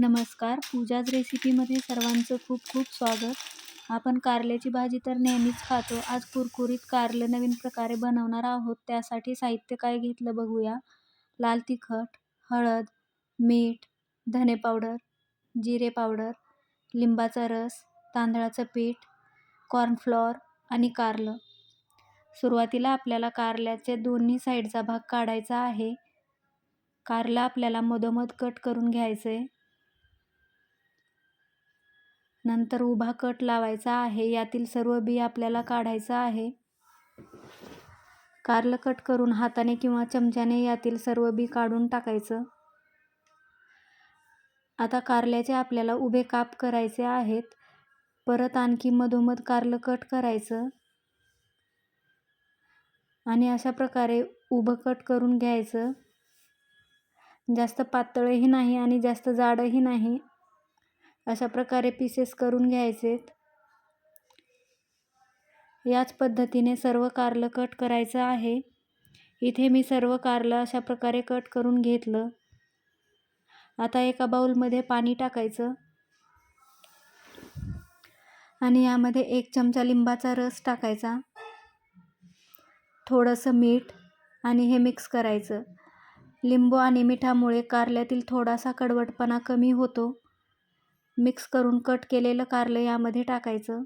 नमस्कार. पूजाज रेसिपीमध्ये सर्वांचं खूप खूप स्वागत. आपण कारल्याची भाजी तर नेहमीच खातो. आज कुरकुरीत कारलं नवीन प्रकारे बनवणार आहोत. त्यासाठी साहित्य काय घेतलं बघूया. लाल तिखट हळद मीठ धने पावडर जिरे पावडर लिंबाचा रस तांदळाचं पीठ कॉर्नफ्लॉर आणि कारलं. सुरुवातीला आपल्याला कारल्याचे दोन्ही साईडचा भाग काढायचा आहे. कारला आपल्याला मधोमध कट करून घ्यायचं आहे नंतर उभा कट लावायचा आहे. यातील सर्व बी आपल्याला काढायचा आहे. कारलं कट करून हाताने किंवा चमच्याने यातील सर्व बी काढून टाकायचं. आता कारल्याचे आपल्याला उभे काप करायचे आहेत. परत आणखी मधोमध कारलं कट करायचं. आणि अशा प्रकारे उभं कट करून घ्यायचं. जास्त पातळही नाही आणि जास्त जाडही नाही. अशा प्रकारे पीसेस करून घ्यायचेत. याच पद्धतीने सर्व कारलं कट करायचं आहे. इथे मी सर्व कारलं अशा प्रकारे कट करून घेतलं. आता एका बाउलमध्ये पाणी टाकायचं. आणि यामध्ये एक चमचा लिंबाचा रस टाकायचा. थोडंसं मीठ आणि हे मिक्स करायचं. लिंबू आणि मिठामुळे कारल्यातील थोडासा कडवटपणा कमी होतो. मिक्स करून कट केलेलं कारलं यामध्ये टाकायचं.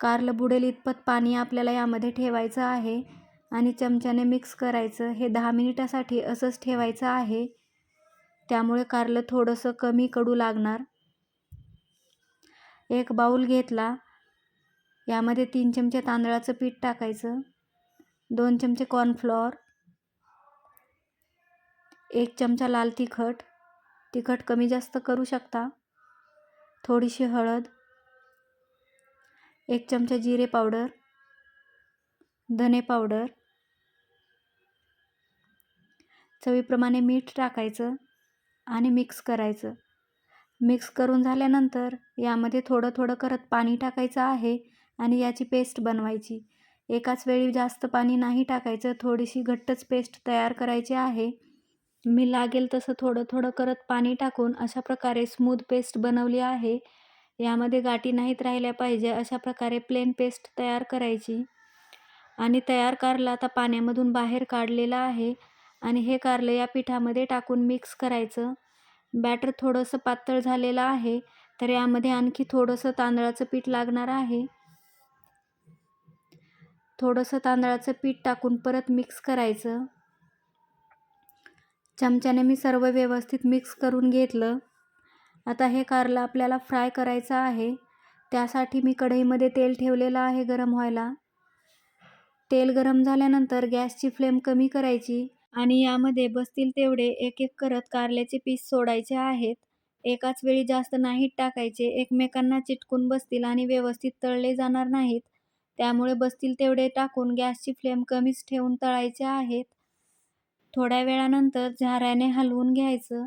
कारलं बुडेल इतपत पाणी आपल्याला यामध्ये ठेवायचं आहे आणि चमच्याने मिक्स करायचं. हे दहा मिनिटासाठी असंच ठेवायचं आहे. त्यामुळे कारलं थोडंसं कमी कडू लागणार. एक बाऊल घेतला. यामध्ये तीन चमचे तांदळाचं पीठ टाकायचं. दोन चमचे कॉर्नफ्लॉर एक चमचा लाल तिखट. तिखट कमी जास्त करू शकता? थोडीशी हळद एक चमचा जिरे पावडर धने पावडर चवीप्रमाणे मीठ टाकायचं आणि मिक्स करायचं. मिक्स करून झाल्यानंतर यामध्ये थोडं थोडं करत पाणी टाकायचं आहे आणि याची पेस्ट बनवायची. एकाच वेळी जास्त पाणी नाही टाकायचं थोडीशी घट्टच पेस्ट तयार करायची आहे. मी लागेल तसं थोडं थोडं करत पाणी टाकून अशा प्रकारे स्मूथ पेस्ट बनवली आहे. यामध्ये गाठी नाहीत राहिल्या पाहिजे अशा प्रकारे प्लेन पेस्ट तयार करायची. आणि तयार कारलं आता पाण्यामधून बाहेर काढलेलं आहे आणि हे कारलं या पिठामध्ये टाकून मिक्स करायचं. बॅटर थोडंसं पातळ झालेलं आहे तर यामध्ये आणखी थोडंसं तांदळाचं पीठ लागणार आहे. थोडंसं तांदळाचं पीठ टाकून परत मिक्स करायचं. चमच्याने मी सर्व व्यवस्थित मिक्स करून घेतलं. आता हे कारलं आपल्याला फ्राय करायचं आहे. त्यासाठी मी कढईमध्ये तेल ठेवलेलं आहे गरम व्हायला. तेल गरम झाल्यानंतर गॅसची फ्लेम कमी करायची आणि यामध्ये बसतील तेवढे एक एक करत कारल्याचे पीस सोडायचे आहेत. एकाच वेळी जास्त नाहीत टाकायचे. एकमेकांना चिटकून बसतील आणि व्यवस्थित तळले जाणार नाहीत. त्यामुळे बसतील तेवढे टाकून गॅसची फ्लेम कमीच ठेवून तळायचे आहेत. थोड्या वेळानंतर झाऱ्याने हलवून घ्यायचं.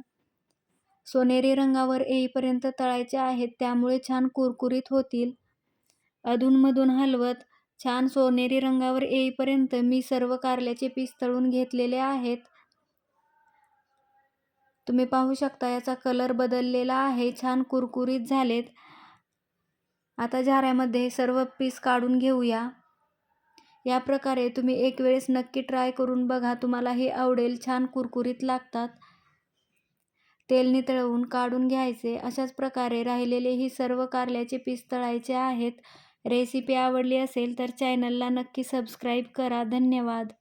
सोनेरी रंगावर येईपर्यंत तळायचे आहेत त्यामुळे छान कुरकुरीत होतील. अधूनमधून हलवत छान सोनेरी रंगावर येईपर्यंत मी सर्व कारल्याचे पीस तळून घेतलेले आहेत. तुम्ही पाहू शकता याचा कलर बदललेला आहे छान कुरकुरीत झालेत. आता झाऱ्यामध्ये सर्व पीस काढून घेऊया. या प्रकारे तुम्ही एक वेळेस नक्की ट्राय करून बघा तुम्हाला हे आवडेल. छान कुरकुरीत लागतात. तेल नितळवून काढून घ्यायचे. अशाच प्रकारे राहिलेले ही सर्व कारल्याचे पीस तळायचे आहेत. रेसिपी आवडली असेल तर चॅनलला नक्की सबस्क्राईब करा. धन्यवाद.